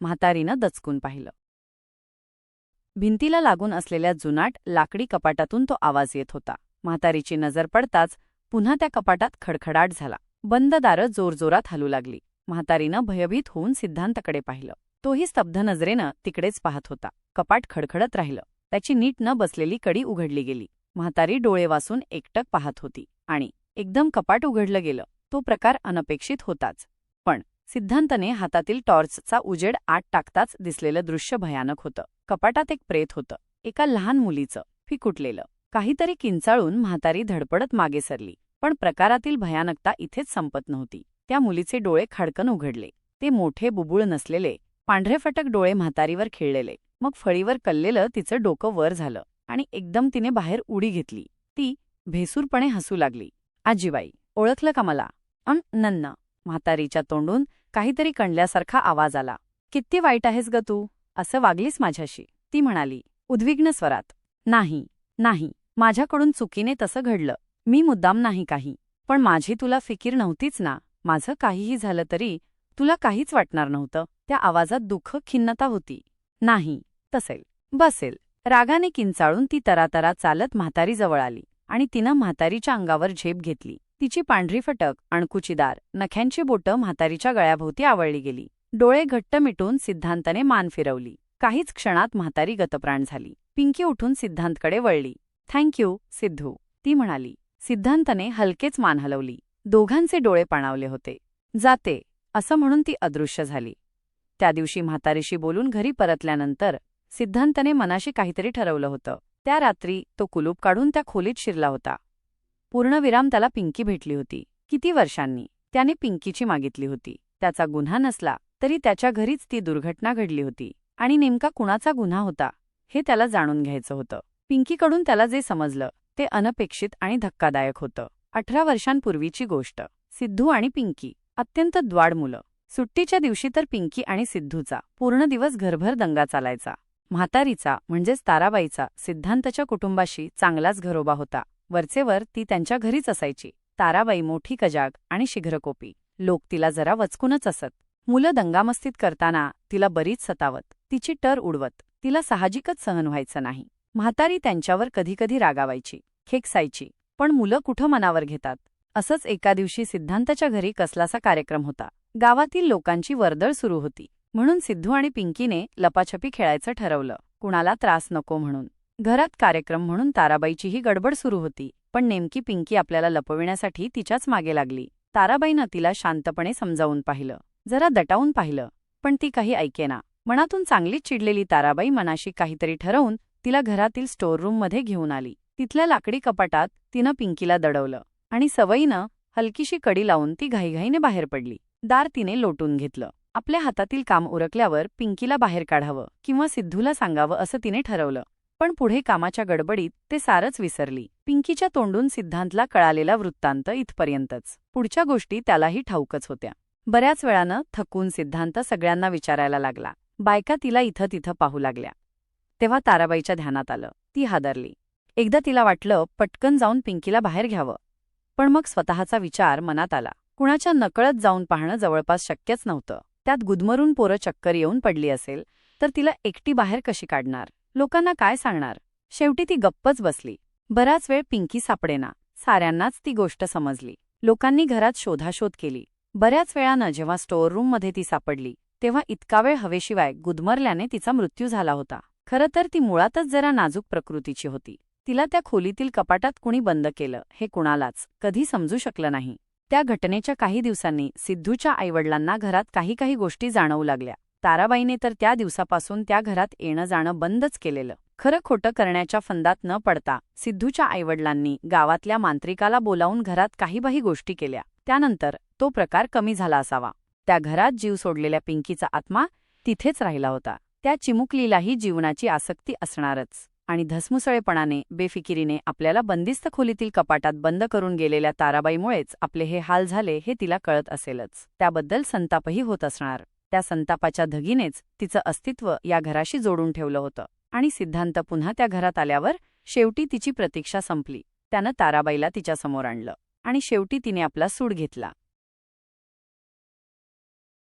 म्हातारीनं दचकून पाहिलं. भिंतीला लागून असलेल्या जुनाट लाकडी कपाटातून तो आवाज येत होता. म्हातारीची नजर पडताच पुन्हा त्या कपाटात खडखडाट झाला. बंद दारं जोरजोरात हलू लागली. म्हातारीनं भयभीत होऊन सिद्धांतकडे पाहिलं. तोही स्तब्ध नजरेनं तिकडेच पाहत होता. कपाट खडखडत राहिलं. त्याची नीट न बसलेली कडी उघडली गेली. म्हातारी डोळे वासून एकटक पाहत होती आणि एकदम कपाट उघडलं गेलं. तो प्रकार अनपेक्षित होताच. पण सिद्धांतने हातातील टॉर्चचा उजेड आत टाकताच दिसलेलं दृश्य भयानक होतं. कपाटात एक प्रेत होतं. एका लहान मुलीचं फिकुटलेलं. काहीतरी किंचाळून म्हातारी धडपडत मागे सरली. पण प्रकारातील भयानकता इथेच संपत नव्हती. त्या मुलीचे डोळे खडकन उघडले. ते मोठे बुबुळ नसलेले. पांढरे फटक डोळे म्हातारीवर खिळलेले. मग फळीवर कल्लेलं तिचं डोकं वर झालं आणि एकदम तिने बाहेर उडी घेतली. ती भेसूरपणे हसू लागली. आजीबाई ओळखलं का मला? अन नन्न म्हातारीच्या तोंडून काहीतरी कणल्यासारखा आवाज आला. किती वाईट आहेस ग तू असं वागलीस माझ्याशी. ती म्हणाली उद्विग्न स्वरात. नाही नाही माझ्याकडून चुकीने तसं घडलं. मी मुद्दाम नाही काही. पण माझी तुला फिकीर नव्हतीच ना. माझं काहीही झालं तरी तुला काहीच वाटणार नव्हतं. त्या आवाजात दुःख खिन्नता होती. नाही तसेल. बसेल. रागाने किंचाळून ती तरातरा चालत म्हातारीजवळ आली आणि तिनं म्हातारीच्या अंगावर झेप घेतली. तिची पांढरी फटक अणकुचीदार नख्यांची बोटं म्हातारीच्या गळ्याभोवती आवळली गेली. डोळे घट्ट मिटून सिद्धांतने मान फिरवली. काहीच क्षणात म्हातारी गतप्राण झाली. पिंकी उठून सिद्धांतकडे वळली. थँक्यू सिद्धू ती म्हणाली. सिद्धांतने हलकेच मान हलवली. दोघांचे डोळे पाणावले होते. जाते असं म्हणून ती अदृश्य झाली. त्या दिवशी म्हातारीशी बोलून घरी परतल्यानंतर सिद्धांतने मनाशी काहीतरी ठरवलं होतं. त्या रात्री तो कुलूप काढून त्या खोलीत शिरला होता. पूर्णविराम त्याला पिंकी भेटली होती. किती वर्षांनी? त्याने पिंकीची मागितली होती. त्याचा गुन्हा नसला तरी त्याच्या घरीच ती दुर्घटना घडली होती. आणि नेमका कुणाचा गुन्हा होता हे त्याला जाणून घ्यायचं होतं. पिंकीकडून त्याला जे समजलं ते अनपेक्षित आणि धक्कादायक होतं. अठरा वर्षांपूर्वीची गोष्ट. सिद्धू आणि पिंकी. अत्यंत द्वाड मुलं. सुट्टीच्या दिवशी तर पिंकी आणि सिद्धूचा. पूर्ण दिवस घरभर दंगा चालायचा. म्हातारीचा म्हणजेच ताराबाईचा सिद्धांतच्या कुटुंबाशी चांगलाच घरोबा होता. वरचेवर ती त्यांच्या घरीच असायची. ताराबाई मोठी कजाग आणि शीघ्रकोपी. लोक तिला जरा वचकूनच असत. मुलं दंगामस्तीत करताना तिला बरीच सतावत. तिची टर उडवत. तिला साहजिकच सहन व्हायचं नाही. म्हातारी त्यांच्यावर कधीकधी रागावायची. खेकसायची. पण मुलं कुठं मनावर घेतात? असंच एका दिवशी सिद्धांताच्या घरी कसलासा कार्यक्रम होता. गावातील लोकांची वर्दळ सुरू होती. म्हणून सिद्धू आणि पिंकीने लपाछपी खेळायचं ठरवलं. कुणाला त्रास नको म्हणून. घरात कार्यक्रम म्हणून ताराबाईचीही गडबड सुरू होती पण नेमकी पिंकी आपल्याला लपविण्यासाठी तिच्याच मागे लागली. ताराबाईनं तिला शांतपणे समजावून पाहिलं जरा दटावून पाहिलं पण ती काही ऐकेना. मनातून चांगलीच चिडलेली ताराबाई मनाशी काहीतरी ठरवून तिला घरातील स्टोअररूममध्ये घेऊन आली. तिथल्या लाकडी कपाटात तिनं पिंकीला दडवलं आणि सवयीनं हलकीशी कडी लावून ती घाईघाईने बाहेर पडली. दार तिने लोटून घेतलं. आपल्या हातातील काम उरकल्यावर पिंकीला बाहेर काढावं किंवा सिद्धूला सांगावं असं तिने ठरवलं. पण पुढे कामाच्या गडबडीत ते सारच विसरली. पिंकीच्या तोंडून सिद्धांतला कळालेला वृत्तांत इथपर्यंतच. पुढच्या गोष्टी त्यालाही ठाऊकच होत्या. बऱ्याच वेळानं थकून सिद्धांत सगळ्यांना विचारायला लागला. बायका तिला इथं तिथं पाहू लागल्या. तेव्हा ताराबाईच्या ध्यानात आलं. ती हादरली. एकदा तिला वाटलं पटकन जाऊन पिंकीला बाहेर घ्यावं. पण मग स्वतःचा विचार मनात आला. कुणाच्या नकळत जाऊन पाहणं जवळपास शक्यच नव्हतं. त्यात गुदमरून पोरं चक्कर येऊन पडली असेल तर तिला एकटी बाहेर कशी काढणार? लोकांना काय सांगणार? शेवटी ती गप्पच बसली. बराच वेळ पिंकी सापडेना. साऱ्यांनाच ती गोष्ट समजली. लोकांनी घरात शोधाशोध केली. बऱ्याच वेळानं जेव्हा स्टोअर रूममध्ये ती सापडली तेव्हा इतका वेळ हवेशिवाय गुदमरल्याने तिचा मृत्यू झाला होता. खरं तर ती मुळातच जरा नाजूक प्रकृतीची होती. तिला त्या खोलीतील कपाटात कुणी बंद केलं हे कुणालाच कधी समजू शकलं नाही. त्या घटनेच्या काही दिवसांनी सिद्धूच्या आईवडिलांना घरात काही काही गोष्टी जाणवू लागल्या. ताराबाईने तर त्या दिवसापासून त्या घरात येणं जाणं बंदच केलेलं. खरं खोटं करण्याच्या फंदात न पडता सिद्धूच्या आईवडिलांनी गावातल्या मांत्रिकाला बोलावून घरात काहीबाही गोष्टी केल्या. त्यानंतर तो प्रकार कमी झाला असावा. त्या घरात जीव सोडलेल्या पिंकीचा आत्मा तिथेच राहिला होता. त्या चिमुकलीलाही जीवनाची आसक्ती असणारच. आणि धसमुसळेपणाने बेफिकिरीने आपल्याला बंदिस्त खोलीतील कपाटात बंद करून गेलेल्या ताराबाईमुळेच आपले हे हाल झाले हे तिला कळत असेलच. त्याबद्दल संतापही होत असणार. त्या संतापाच्या धगीनेच तिचं अस्तित्व या घराशी जोडून ठेवलं होतं. आणि सिद्धांत पुन्हा त्या घरात आल्यावर शेवटी तिची प्रतीक्षा संपली. त्यानं ताराबाईला तिच्यासमोर आणलं. आणि शेवटी तिने आपला सूड घेतला.